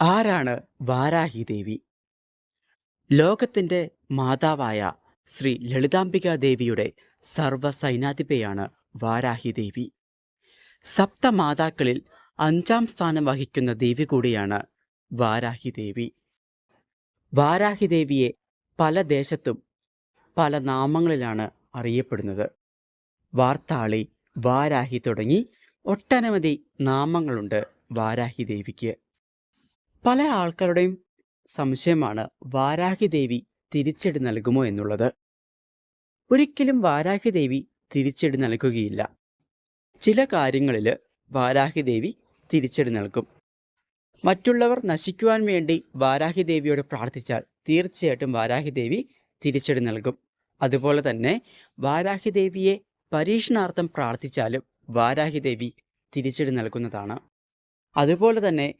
ആരാണ് വാരാഹി ദേവി ലോകത്തിന്റെ മാതാവായ ശ്രീ ലളിതാംബികാ ദേവിയുടെ സർവസൈനാധിപയാണ് വാരാഹി ദേവി സപ്തമാതാക്കളിൽ അഞ്ചാം സ്ഥാനം വഹിക്കുന്ന ദേവി കൂടിയാണ് വാരാഹി ദേവി വാരാഹി ദേവിയെ പല ദേശത്തും പല നാമങ്ങളിലാണ് അറിയപ്പെടുന്നത്. വാർത്താളി വാരാഹി തുടങ്ങി ഒട്ടനവധി നാമങ്ങളുണ്ട് വാരാഹി ദേവിക്ക് പല ആൾക്കാരുടെയും സംശയമാണ് വാരാഹി ദേവി തിരിച്ചടി നൽകുമോ എന്നുള്ളത്. ഒരിക്കലും വാരാഹി ദേവി തിരിച്ചടി നൽകുകയില്ല. ചില കാര്യങ്ങളിൽ വാരാഹി ദേവി തിരിച്ചടി നൽകും. മറ്റുള്ളവർ നശിക്കുവാൻ വേണ്ടി വാരാഹി ദേവിയോട് പ്രാർത്ഥിച്ചാൽ തീർച്ചയായിട്ടും വാരാഹി ദേവി തിരിച്ചടി നൽകും. അതുപോലെ തന്നെ വാരാഹി ദേവിയെ പരീക്ഷണാർത്ഥം പ്രാർത്ഥിച്ചാലും വാരാഹി ദേവി തിരിച്ചടി നൽകുന്നതാണ്. അതുപോലെ തന്നെ